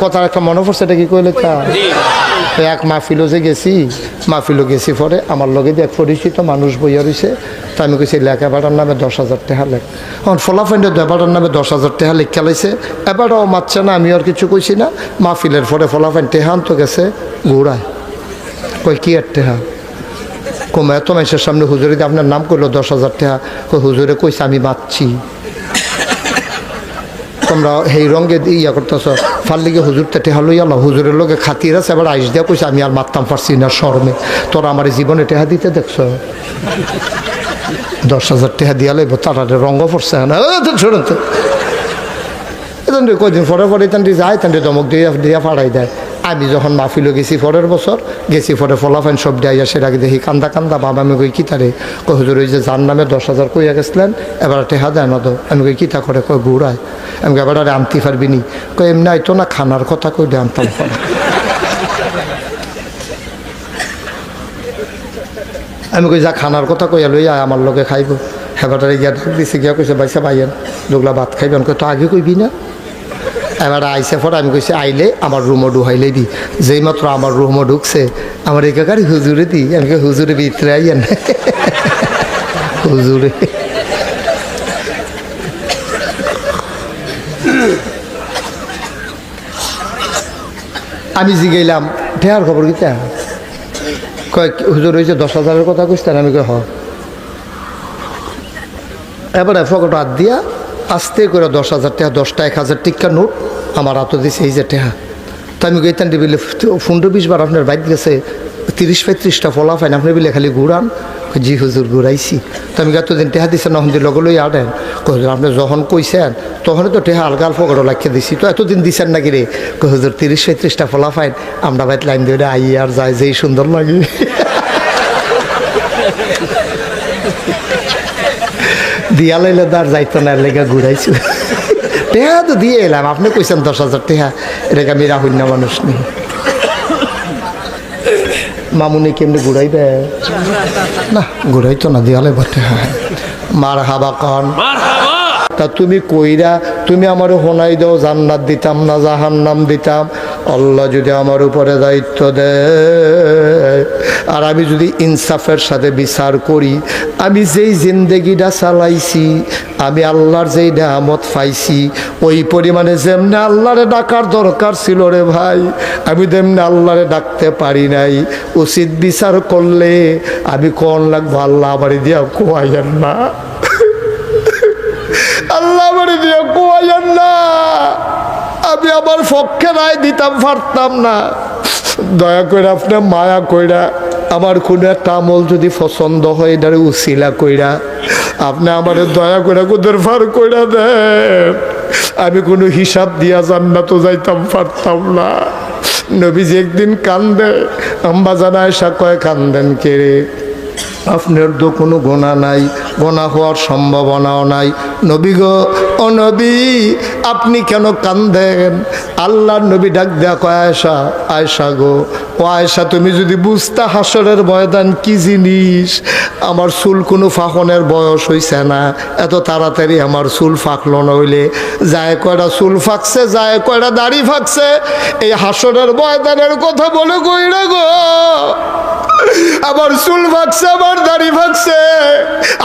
কথার একটা মনে পড়ছে? এটা কি কইলে তা? এক মাহফিলও যে গেছি মাহফিলও গেছি পরে আমার লগে এক পরিচিত মানুষ বইয়া রয়েছে তা আমি কইছি লেখা ভাড়ার নামে দশ হাজার টাকা লেখ। এখন ফলাফাইন্ডে এবারের নামে দশ হাজার টাকা লেখ খেলাইছে এবারও মারছে না আমি আর কিছু কইছি না। মাহফিলের পরে ফলাফাইন টেহান তো গেছে ঘুরায়। কই কি আর টেহা কমে এত মানুষের সামনে হুজুরে দিয়ে আপনার নাম করল দশ হাজার টাকা। কই হুজুরে কইছে আমি বাঁচছি তোমরা সেই রঙে ইয়া করতেছ। ফাল্লিগে হুজুর তে টেহা লইয়া লো হুজুরের লোকে খাতির আছে এবার আইস দিয়া কইছে, আমি আর মারতাম পারছি না শরমে। তোরা আমার জীবনে টেহা দিতে দেখছ? দশ হাজার টেহা দিয়া লাইব তারা রঙও পড়ছে না। ছোড়ন তো এখান কদিন পরে পরে তান্ডি যায় তান্ডি দমক দিয়ে দিয়া ফাড়াই দেয়। আমি যখন মাহফিল গেছি পরের বছর, গেছি পরে ফলাফাইন সব দেয় সেটা আগে দেখি কান্দা কান্দা বাবা আমি কই কি তারে? কই হুজুর, ওই যে যার নামে দশ হাজার কইয়া গেছিলেন, এবার টেহা দেয় না তো। আমি কই কিতা করে? কই ঘুরায়। আমি এবার আরে আনতে পারবি নি। কই এমনি আইতো না, খানার কথা কই দে আনতাম। আমি কই, যা খানার কথা কইয়া লই আয়, আমার লগে খাইব। হেবাটারে গিয়া ডাক দিছে, গিয়া কইছে, বাইসা বাইয়েন দুগলা ভাত খাইবেন। কই তো আগে কইবি না? এবার আইসে পর আমি কইছি, আইলে আমার রুমও ঢুহাইলে দি। যেই মাত্র আমার রুমও ঢুকছে, আমার একাকারি হুজুরে দি আমি হুজুরে ভিতরে আইয়েন হুজুরে। আমি জিগাইলাম, ঠেয়ার খবর কিতা? কয় কি- হুজুর হয়েছে দশ হাজারের কথা কইতেন আমি কই, হ। এবারে ফকট হাত দিয়া আস্তে করে দশ হাজার টাকা দশটা এক হাজার টিকা নোট আমার হাতও দিছে, এই যে টাকা তো আমি গইতান দিবিলে পনেরো বিশ বার আপনার বাইক গেছে, তিরিশ পঁয়ত্রিশটা ফলা ফাইন আপনি বিলে খালি ঘুরান জি হুজুর, ঘুরাইছি। তো আমি এতদিন টেহা দিছে নহন দিয়ে লগে লই আনেন। হুজুর আপনি যখন কইছেন, তখনই তো টেহা আলগা আল ফকট লাগিয়ে দিছি। তো এতদিন দিছেন নাকি রে? হুজুর, তিরিশ পঁয়ত্রিশটা ফলা ফাইন আমরা বাইক লাইন দিয়ে আই আর যায় যেই সুন্দর লাগে। দিয়া লাইলে তার যাইতো না লেগা ঘুরাইছো টেহা তো দিয়ে এলাম আপনি কইছেন দশ হাজার টেহা এটাকে আমি রাহুল না মানুষ নেই। মামুনি কেমনি ঘুরাইবে? না ঘুরাইতো না দিয়ালে বটে হ্যাঁ মার হাবা কন তা তুমি কইরা তুমি আমার হোনাই দাও জান্নাত দিতাম না জাহান্নাম দিতাম। আল্লাহ যদি আমার উপরে দায়িত্ব দেয়, আর আমি যদি ইনসাফের সাথে বিচার করি, আমি যেই জিন্দেগিটা চালাইছি, আমি আল্লাহর যেই নেহামত পাইছি, ওই পরিমাণে যেমনি আল্লাহরে ডাকার দরকার ছিল রে ভাই, আমি তেমনি আল্লাহরে ডাকতে পারি নাই। উচিত বিচার করলে আমি কোন লাগবো? আল্লাহ আমার দিয়া কোয়াইয়েন না। আল্লাহ আমারে দিয়া কোয়াইয়েন না। আমি আমার পক্ষে রায় দিতাম, পারতাম না। দয়া করে আপনি মায়া কইরা আমার কোনো একটা আমল যদি পছন্দ হয়, এটারে উসিলা কইরা আপনি আমার দয়া করে কোদের ফার কইরা দেন। আমি কোনো হিসাব দিয়া জান্নাতও যাইতাম, পারতাম না। নবীজি একদিন কান্দে আম্বা জানা এসা কয়, কান্দেন কে রে? আপনার তো কোনো গোনা নাই, গোনা হওয়ার সম্ভাবনাও নাই। নবী গো, ও নবী, আপনি কেন কান্দেন? আল্লাহর নবী ডাক দেয়া কয় আয়সা আয়সা গো, ও আয়সা তুমি যদি বুঝতা হাসরের ময়দান কি জিনিস? আমার চুল কোনো ফাঁকনের বয়স হইছে না। এত তাড়াতাড়ি আমার চুল ফাঁকলো নইলে যায় কয়টা চুল ফাঁকছে, যায় কয়টা দাড়ি ফাঁকছে। এই হাসরের ময়দানের কথা বলে কইরা গো? আমার চুল ভাগছে আমার দাড়ি ভাগছে।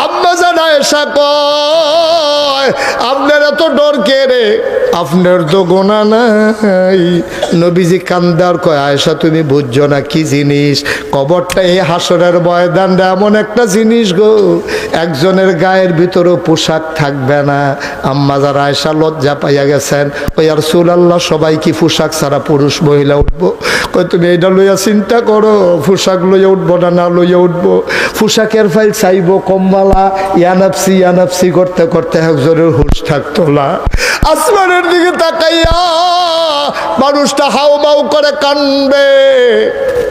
আম্মা জানা এসা কয়, আপনার এত ডর কে রে? আপনার তো গোনা নাই। নবীজি কান্দার কয় আয়সা তুমি বুঝছ না কি জিনিস? কবরটা এই হাসরের ময়দানটা এমন একটা জিনিস গো। একজনের গায়ের ভিতরেও পোশাক থাকবে না। আম্মা যারা আয়সা লজ্জা পাইয়া গেছেন, ওই আর সুল আল্লাহ, সবাই কি পোশাক ছাড়া পুরুষ, মহিলা উঠবো? কই তুমি এইটা লইয়া চিন্তা করো, পোশাক লইয়া উঠবো না না লইয়া উঠবো। পোশাকের ফাইল চাইব, কম্বালা, ইয়ানাপসি ইয়ানাপসি করতে করতে একজনের হুশ থাকতো না। আসমানের দিকে তাকাইয়া মানুষটা হাউ মাউ করে কানবে।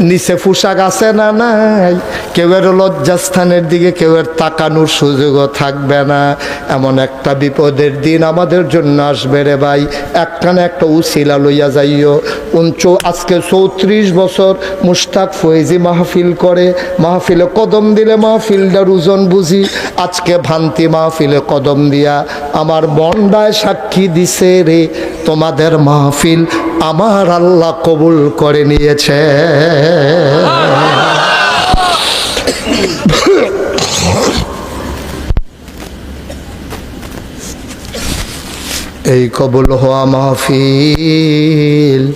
নিচে পোশাক আছে না নাই? কেউয়ের লজ্জাস্থানের দিকে কেউয়ের তাকানোর সুযোগও থাকবে না। এমন একটা বিপদের দিন আমাদের জন্য আসবে রে ভাই। একখানে একটা উসিলা লইয়া যাইও। উঞ্চ আজকে চৌত্রিশ বছর মুশতাক ফয়েজি মাহফিল করে। মাহফিলে কদম দিলে মাহফিলটার ওজন বুঝি। আজকে ভান্তি মাহফিলে কদম দিয়া। আমার মন্ডায় সাক্ষী দিছে রে, তোমাদের মাহফিল আমার আল্লাহ কবুল করে নিয়েছে। এই কবুল হওয়া মাহফিল।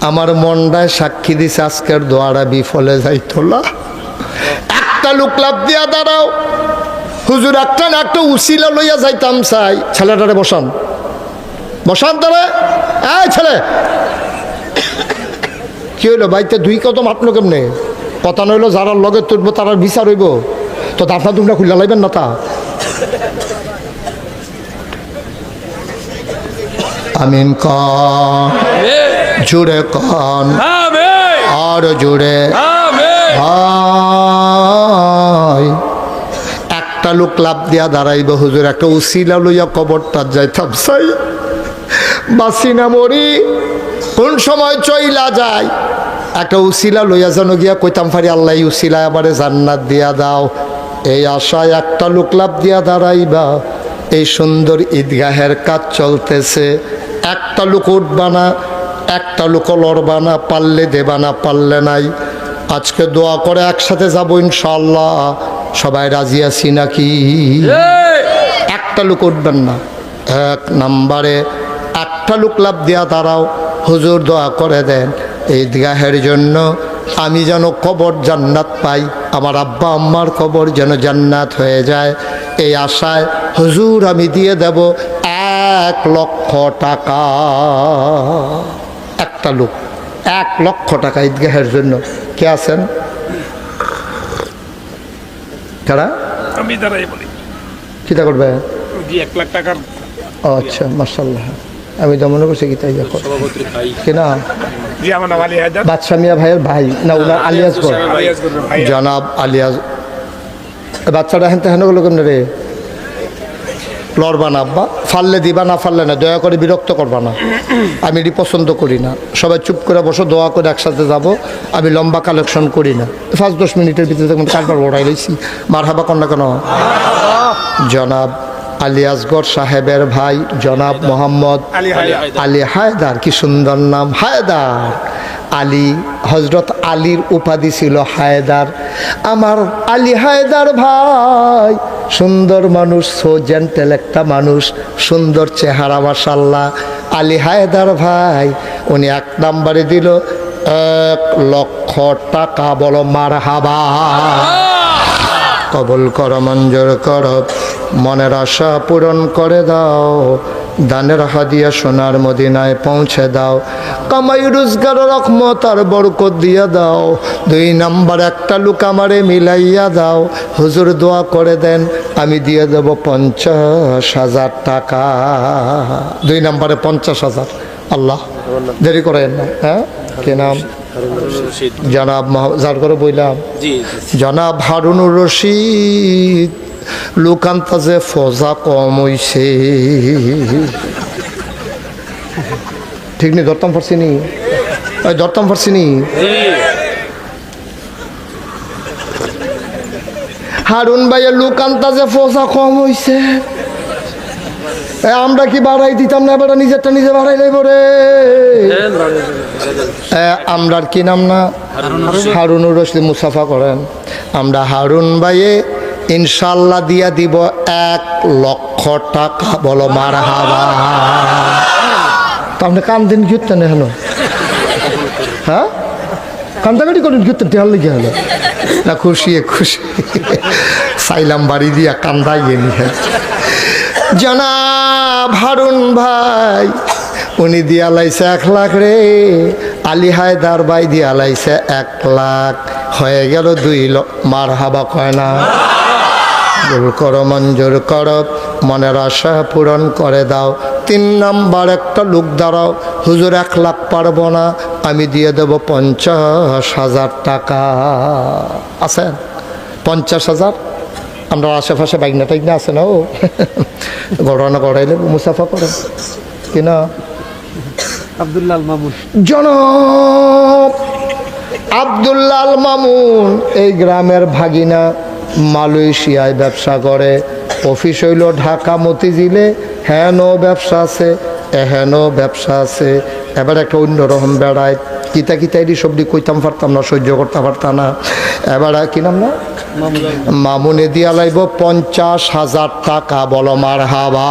আমার মনটায় সাক্ষী দিছে আজকের দোয়ারা বিফলে যাইতো না একটা লোক লাভ দিয়া দাঁড়াও। হুজুর একটা না একটা উসিলা লইয়া যাইতাম চাই। ছেলেটারে বসান। বসান তারে। এই ছেলে! কি হইল? বাইতে দুই কত মাতলো কেমনে? কথা নইলো যারা লগে তুলবো তারা বিচার হইব। তো দাফনা তোমরা খুলে লাইবেন না তা? আমিন কন জুড়ে কন। আর জুড়ে একটা লোক লাভ দিয়া দাঁড়াইব হুজুর। একটা উসিলা লইয়া কবরটা যাইতাম সাই। বাসি না মরি কোন সময় চইলা যায়? একটা উসিলা লইয়া যেন গিয়া কইতাম পারি আল্লাহ উসিলা আবারে জান্নাত দিয়া দাও। এই আশায় একটা লোক লাভ দিয়া দাঁড়াইবা। এই সুন্দর ঈদগাহের কাজ চলতেছে। একটা লোক উঠবা না একটা লোক লড়বা না পারলে দেবা না পারলে নাই। আজকে দোয়া করে একসাথে যাব ইনশাল্লাহ সবাই রাজি আছি নাকি? একটা লোক উঠবেন না। এক নাম্বারে একটা লোক লাভ দিয়া তারাও হুজুর দোয়া করে দেন। এই ঈদগাহের জন্য আমি যেন কবর জান্নাত পাই। আমার আব্বা আম্মার কবর যেন জান্নাত হয়ে যায়। এই আশায় হুজুর আমি দিয়ে দেব এক লক্ষ টাকা। একটা লোক এক লক্ষ টাকা ঈদগাহের জন্য। কে আছেন? কারা? আমি দাঁড়াই বলি। করবে এক লাখ টাকার। আচ্ছা মার্শাল্লাহ আমি তো মনে করছি কি তাই দেখো। সভাপতির ভাই। কিনা বাদশাহ মিয়া ভাইয়ের ভাই। না ওনার আলিয়াসগর আলিয়াসগঞ্জের জনাব আলিয়াস। বাচ্চাটা হেন হেন গেল কেমনে রে? লড়বা না আব্বা। ফাললে দিবা না ফাললে না। দয়া করে বিরক্ত করবা না। আমি এটি পছন্দ করি না। সবাই চুপ করে বসো দোয়া করে একসাথে যাব। আমি লম্বা কালেকশন করি না। পাঁচ দশ মিনিটের ভিতরে দেখুন কারবার ওড়াই রয়েছি মার হাবা কন্যা কেন? জনাব আলী আসগর সাহেবের ভাই জনাব মোহাম্মদ আলী হায়দার। কি সুন্দর নাম হায়দার। আলী হজরত আলীর উপাধি ছিল হায়দার। আমার আলী হায়দার ভাই সুন্দর মানুষ সো জেন্টেল একটা মানুষ সুন্দর চেহারা মাসাল্লাহ আলী হায়দার ভাই উনি এক নাম্বারে দিল এক লক্ষ টাকা বলো মার হাবা কবল কর মঞ্জুর কর। মনের আশা পূরণ করে দাও। দানের হাদিয়া সোনার মদিনায় পৌঁছে দাও। কামাই রোজগার রকমত আর বরকত দিয়া দাও। দুই নাম্বার একটা লুক আমারে মিলাইয়া দাও। হুজুর দোয়া করে দেন আমি দিয়ে দেব পঞ্চাশ হাজার টাকা। দুই নাম্বারে পঞ্চাশ হাজার। আল্লাহ দেরি করেন না হ্যাঁ? কি নাম? জনাব মহা- যার করে বইলাম। জনাব হারুনুর রশিদ। লোকান্তাজে ফজা কম হইছে। ঠিক নি ধরতাম পারছি নি? ধরতাম পারছি নি? হারুন ভাইয়ের লোকান্তাজে ফজা কম হইছে। এ, আমরা কি বাড়াই দিতাম না এবার নিজেরটা নিজে বাড়াই লাইব রে? এ, আমরার কি নাম না? হারুনুর রশিদ মুসাফা করেন। আমরা হারুন ভাইয়ে ইনশাল্লাহ দিয়া দিব এক লক্ষ টাকা। বলো মার হাবা তা দিন ঘুরতেন হলো। হ্যাঁ? কান্দাকাটি করেন ঘুরতেন টেহার লেগে হলো। না, খুশি খুশি। সাইলাম বাড়ি দিয়া কান্দাই নিয়ে জানা হারুন ভাই, উনি দিয়া লাইছে এক লাখ রে। আলী হায়দার ভাই দিয়া লাইছে এক লাখ। হয়ে গেল দুই লক্ষ মার হাবা কয় না। ভুল করো মঞ্জুর করো মনের আশা পূরণ করে দাও। তিন নাম্বার একটা লোক দাঁড়াও হুজুর এক লাখ পারব না আমি দিয়ে দেব পঞ্চাশ হাজার টাকা। আছেন পঞ্চাশ হাজার? আমরা আশেপাশে বাইকনা টাইকনা আছে না ও? ঘটনা ঘটাইলে মুসাফা করেন কিনা আব্দুল্লাহ মামুন। জনব আবদুল্লাল মামুন এই গ্রামের ভাগিনা। মালয়েশিয়ায় ব্যবসা করে। অফিস হইল ঢাকা মতিঝিলে। হেন ব্যবসা আছে, এহেন ব্যবসা আছে। এবার একটা অন্যরকম বেড়ায়। কিতা কিতা এটি সবজি কইতাম পারতাম না, সহ্য করতে পারতাম না। এবার কি নাম না? মামুনে দিয়া লাইব পঞ্চাশ হাজার টাকা, বলো মার হাবা